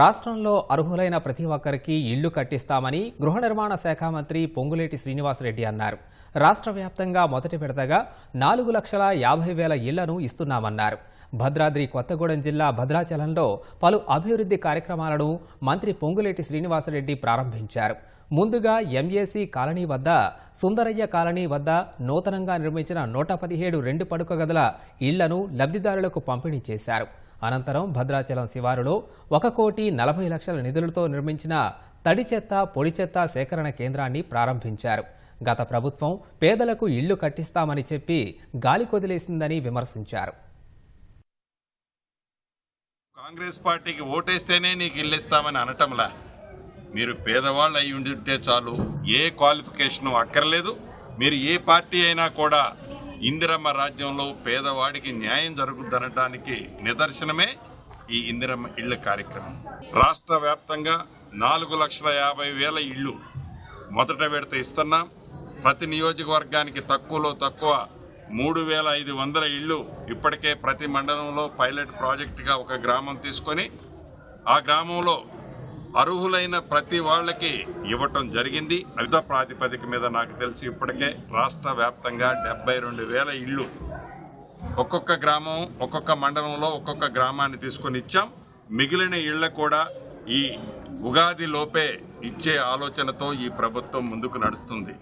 రాష్ట్రంలో అర్హులైన ప్రతి ఒక్కరికి ఇళ్ళు కట్టిస్తామని గృహ నిర్మాణ శాఖ మంత్రి పొంగులేటి శ్రీనివాసరెడ్డి అన్నారు. రాష్ట్ర వ్యాప్తంగా మొదటి విడతగా నాలుగు లక్షల యాభై వేల ఇళ్ళను ఇస్తున్నామన్నారు. భద్రాద్రి కొత్తగూడెం జిల్లా భద్రాచలంలో పలు అభివృద్ధి కార్యక్రమాలను మంత్రి పొంగులేటి శ్రీనివాసరెడ్డి ప్రారంభించారు. ముందుగా ఎంఏసీ కాలనీ వద్ద సుందరయ్య కాలనీ వద్ద నూతనంగా నిర్మించిన నూట పదిహేడు రెండు పడుక గదుల ఇళ్ళను లబ్ధిదారులకు పంపిణీ చేశారు. అనంతరం భద్రాచలం శివారులో ఒక కోటి నలభై లక్షల నిధులతో నిర్మించిన తడి చెత్త పొడి చెత్త సేకరణ కేంద్రాన్ని ప్రారంభించారు. గత ప్రభుత్వం పేదలకు ఇళ్ళు కట్టిస్తామని చెప్పి గాలి కొదిలేసిందని విమర్శించారు. కాంగ్రెస్ పార్టీకి ఓటేస్తేనే నీకు ఇల్లు ఇస్తామని అనటంలా? మీరు పేదవాళ్ళు అయి ఉంటే చాలు ఏ క్వాలిఫికేషన్ అక్కర్లేదు. మీరు ఏ పార్టీ అయినా కూడా ఇందిరమ్మ రాజ్యంలో పేదవాడికి న్యాయం జరుగుతుందనడానికి నిదర్శనమే ఈ ఇందిరమ్మ ఇళ్ళ కార్యక్రమం. రాష్ట్ర వ్యాప్తంగా నాలుగు లక్షల యాభై వేల ఇళ్ళు మొదట విడత ఇస్తున్నాం. ప్రతి నియోజకవర్గానికి తక్కువలో తక్కువ మూడు వేల ఐదు వందల ఇళ్ళు ఇప్పటికే ప్రతి మండలంలో పైలట్ ప్రాజెక్టుగా ఒక గ్రామం తీసుకొని ఆ గ్రామంలో అర్హులైన ప్రతి వాళ్ళకి ఇవ్వటం జరిగింది. యుద్ధ ప్రాతిపదిక మీద నాకు తెలిసి ఇప్పటికే రాష్ట్ర వ్యాప్తంగా డెబ్బై రెండు వేల ఇళ్ళు ఒక్కొక్క గ్రామం ఒక్కొక్క మండలంలో ఒక్కొక్క గ్రామాన్ని తీసుకొని ఇచ్చాం. మిగిలిన ఇళ్ళ కూడా ఈ ఉగాది లోపే ఇచ్చే ఆలోచనతో ఈ ప్రభుత్వం ముందుకు నడుస్తుంది.